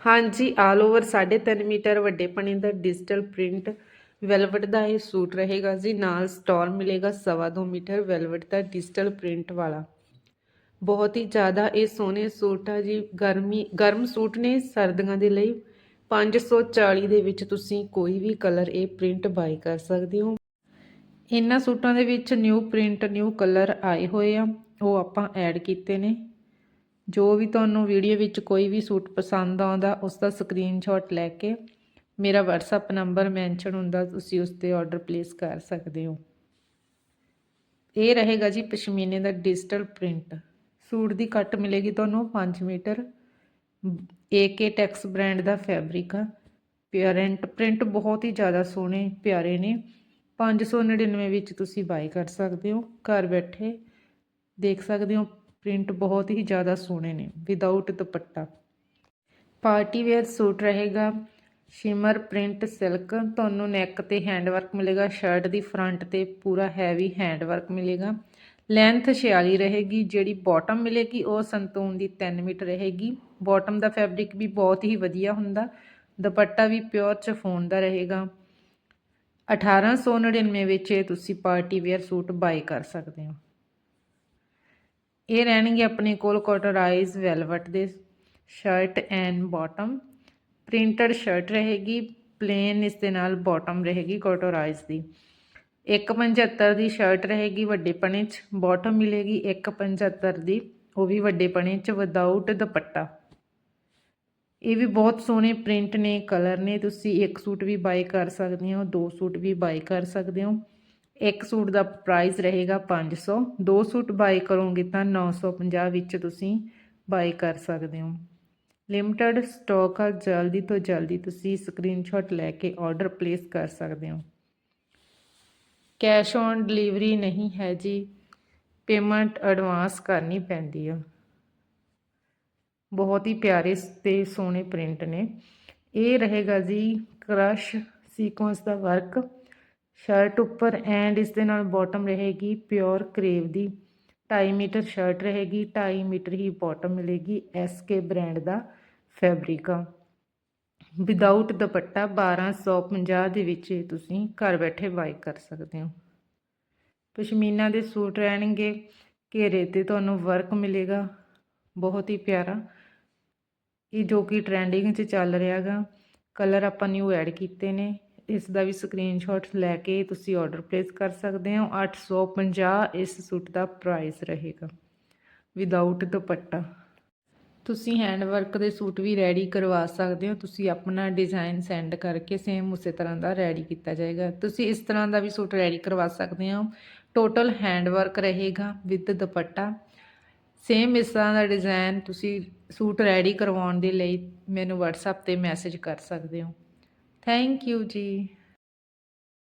ਹਾਂਜੀ all over 3.5 metre ਵੱਡੇ ਪਣੇ ਦਾ ਡਿਜੀਟਲ ਪ੍ਰਿੰਟ ਵੈਲਵਟ ਦਾ ਇਹ ਸੂਟ ਰਹੇਗਾ ਜੀ। ਨਾਲ ਸਟੋਲ ਮਿਲੇਗਾ ਸਵਾ ਦੋ ਮੀਟਰ ਵੈਲਵਟ ਦਾ ਡਿਜੀਟਲ ਪ੍ਰਿੰਟ ਵਾਲਾ। ਬਹੁਤ ਹੀ ਜ਼ਿਆਦਾ ਇਹ ਸੋਹਣੇ ਸੂਟ ਆ ਜੀ। ਗਰਮੀ, ਗਰਮ ਸੂਟ ਨੇ ਸਰਦੀਆਂ ਦੇ ਲਈ। 540 ਦੇ ਵਿੱਚ ਤੁਸੀਂ ਕੋਈ ਵੀ ਕਲਰ ਇਹ ਪ੍ਰਿੰਟ ਬਾਈ ਕਰ ਸਕਦੇ ਹੋ। ਇਹਨਾਂ ਸੂਟਾਂ ਦੇ ਵਿੱਚ ਨਿਊ ਪ੍ਰਿੰਟ ਨਿਊ ਕਲਰ ਆਏ ਹੋਏ ਆ। ਉਹ ਆਪਾਂ ਐਡ ਕੀਤੇ ਨੇ। ਜੋ ਵੀ ਤੁਹਾਨੂੰ ਵੀਡੀਓ ਵਿੱਚ ਕੋਈ ਵੀ ਸੂਟ ਪਸੰਦ ਆਉਂਦਾ, ਉਸ ਦਾ ਸਕਰੀਨਸ਼ਾਟ ਲੈ ਕੇ ਮੇਰਾ WhatsApp ਨੰਬਰ ਮੈਂਸ਼ਨ ਹੁੰਦਾ, ਤੁਸੀਂ ਉਸ ਤੇ ਆਰਡਰ ਪਲੇਸ ਕਰ ਸਕਦੇ ਹੋ। ਇਹ ਰਹੇਗਾ ਜੀ ਪਸ਼ਮੀਨੇ ਦਾ ਡਿਜੀਟਲ ਪ੍ਰਿੰਟ ਸੂਟ ਦੀ ਕੱਟ ਮਿਲੇਗੀ ਤੁਹਾਨੂੰ 5 ਮੀਟਰ। ਏਕੇ ਟੈਕਸ ਬ੍ਰਾਂਡ ਦਾ ਫੈਬਰਿਕ ਆ। ਪਿਆਰੈਂਟ ਪ੍ਰਿੰਟ ਬਹੁਤ ਹੀ ਜ਼ਿਆਦਾ ਸੋਹਣੇ, ਪਿਆਰੇ ਨੇ। 599 ਵਿੱਚ ਤੁਸੀਂ ਬਾਈ ਕਰ ਸਕਦੇ ਹੋ। ਘਰ ਬੈਠੇ ਦੇਖ ਸਕਦੇ ਹੋ ਪ੍ਰਿੰਟ ਬਹੁਤ ਹੀ ਜ਼ਿਆਦਾ ਸੋਹਣੇ ਨੇ without dupatta. Party wear suit ਰਹੇਗਾ ਸ਼ਿਮਰ ਪ੍ਰਿੰਟ ਸਿਲਕ ਤੁਹਾਨੂੰ ਨੈਕ ਤੇ ਹੈਂਡ ਵਰਕ ਮਿਲੇਗਾ ਸ਼ਰਟ ਦੀ ਫਰੰਟ ਤੇ ਪੂਰਾ ਹੈਵੀ ਹੈਂਡ ਵਰਕ ਮਿਲੇਗਾ। ਲੈਂਥ 46 ਰਹੇਗੀ, ਜਿਹੜੀ ਬਾਟਮ ਮਿਲੇਗੀ ਉਹ ਸੰਤੂਨ ਦੀ 3 ਮੀਟਰ ਰਹੇਗੀ। ਬਾਟਮ ਦਾ ਫੈਬਰਿਕ ਵੀ ਬਹੁਤ ਹੀ ਵਧੀਆ ਹੁੰਦਾ, ਦੁਪੱਟਾ ਵੀ ਪਿਓਰ ਚਫੋਨ ਦਾ ਰਹੇਗਾ। 1899 ਵਿੱਚ ਤੁਸੀਂ ਪਾਰਟੀ ਵੇਅਰ ਸੂਟ ਬਾਈ ਕਰ ਸਕਦੇ ਹੋ। ਇਹ ਰਹਿਣਗੇ ਆਪਣੇ ਕੋਲ ਕੋਟਰਾਈਜ਼ ਵੈਲਵਟ ਦੇ shirt and bottom printed shirt ਰਹੇਗੀ ਪਲੇਨ ਇਸ ਦੇ ਨਾਲ ਬਾਟਮ ਰਹੇਗੀ ਕੋਟਰਾਈਜ਼ ਦੀ। 175 ਦੀ ਸ਼ਰਟ ਰਹੇਗੀ ਵੱਡੇ ਪਣੇ 'ਚ ਬਾਟਮ ਮਿਲੇਗੀ 175 ਦੀ, ਉਹ ਵੀ ਵੱਡੇ ਪਣੇ 'ਚ ਵਿਦਆਊਟ ਦੁਪੱਟਾ। ਇਹ ਵੀ ਬਹੁਤ ਸੋਹਣੇ ਪ੍ਰਿੰਟ ਨੇ ਕਲਰ ਨੇ, ਤੁਸੀਂ ਇੱਕ ਸੂਟ ਵੀ ਬਾਈ ਕਰ ਸਕਦੇ ਹੋ, ਦੋ ਸੂਟ ਵੀ ਬਾਈ ਕਰ ਸਕਦੇ ਹੋ। ਇੱਕ ਸੂਟ ਦਾ ਪ੍ਰਾਈਸ ਰਹੇਗਾ 500 ਦੋ ਸੂਟ ਬਾਈ ਕਰੋਗੇ ਤਾਂ 950 ਵਿੱਚ ਤੁਸੀਂ ਬਾਈ ਕਰ ਸਕਦੇ ਹੋ। ਲਿਮਟਿਡ ਸਟਾਕ ਆ, ਜਲਦੀ ਤੋਂ ਜਲਦੀ ਤੁਸੀਂ ਸਕਰੀਨਸ਼ਾਟ ਲੈ ਕੇ ਆਰਡਰ ਪਲੇਸ ਕਰ ਸਕਦੇ ਹੋ। ਕੈਸ਼ ਔਨ ਡਿਲੀਵਰੀ ਨਹੀਂ ਹੈ ਜੀ ਪੇਮੈਂਟ ਐਡਵਾਂਸ ਕਰਨੀ ਪੈਂਦੀ ਆ। ਬਹੁਤ ਹੀ ਪਿਆਰੇ ਤੇ ਸੋਹਣੇ ਪ੍ਰਿੰਟ ਨੇ। ਇਹ ਰਹੇਗਾ ਜੀ ਕ੍ਰਸ਼ ਸੀਕੁਐਂਸ ਦਾ ਵਰਕ ਸ਼ਰਟ ਉੱਪਰ ਐਂਡ ਇਸ ਦੇ ਨਾਲ ਬਾਟਮ ਰਹੇਗੀ ਪਿਓਰ ਕਰੇਵ ਦੀ। 2.5 ਮੀਟਰ ਸ਼ਰਟ ਰਹੇਗੀ 2.5 ਮੀਟਰ ਹੀ ਬਾਟਮ ਮਿਲੇਗੀ ਐਸਕੇ ਬ੍ਰਾਂਡ ਦਾ ਫੈਬਰਿਕ ਆ ਵਿਦਆਊਟ ਦੁਪੱਟਾ 1250 ਦੇ ਵਿੱਚ ਤੁਸੀਂ ਘਰ ਬੈਠੇ ਬਾਈ ਕਰ ਸਕਦੇ ਹੋ। ਪਸ਼ਮੀਨਾ ਦੇ ਸੂਟ ਰਹਿਣਗੇ, ਘੇਰੇ ਤੇ ਤੁਹਾਨੂੰ ਵਰਕ ਮਿਲੇਗਾ। ਬਹੁਤ ਹੀ ਪਿਆਰਾ। ਇਹ ਜੋ ਕਿ ਟ੍ਰੈਂਡਿੰਗ 'ਚ ਚੱਲ ਰਿਹਾਗਾ। ਕਲਰ ਆਪਾਂ ਨਿਊ ਐਡ ਕੀਤੇ ਨੇ। ਇਸ ਦਾ ਵੀ ਸਕਰੀਨਸ਼ਾਟ ਲੈ ਕੇ ਤੁਸੀਂ ਆਰਡਰ ਪਲੇਸ ਕਰ ਸਕਦੇ ਹੋ। 850 ਇਸ ਸੂਟ ਦਾ ਪ੍ਰਾਈਸ ਰਹੇਗਾ। ਵਿਦਆਊਟ ਦੁਪੱਟਾ। ਤੁਸੀਂ ਹੈਂਡ ਵਰਕ ਦੇ ਸੂਟ ਵੀ ਰੈਡੀ ਕਰਵਾ ਸਕਦੇ ਹੋ। ਤੁਸੀਂ ਆਪਣਾ ਡਿਜ਼ਾਈਨ ਸੈਂਡ ਕਰਕੇ ਸੇਮ ਉਸੇ ਤਰ੍ਹਾਂ ਦਾ ਰੈਡੀ ਕੀਤਾ ਜਾਏਗਾ। ਤੁਸੀਂ ਇਸ ਤਰ੍ਹਾਂ ਦਾ ਵੀ ਸੂਟ ਰੈਡੀ ਕਰਵਾ ਸਕਦੇ ਹੋ। ਟੋਟਲ ਹੈਂਡ ਵਰਕ ਰਹੇਗਾ ਵਿਦ ਦੁਪੱਟਾ। ਸੇਮ ਇਸ ਤਰ੍ਹਾਂ ਦਾ ਡਿਜ਼ਾਈਨ ਤੁਸੀਂ ਸੂਟ ਰੈਡੀ ਕਰਵਾਉਣ ਦੇ ਲਈ ਮੈਨੂੰ WhatsApp ਤੇ ਮੈਸੇਜ ਕਰ ਸਕਦੇ ਹੋ। ਥੈਂਕ ਯੂ ਜੀ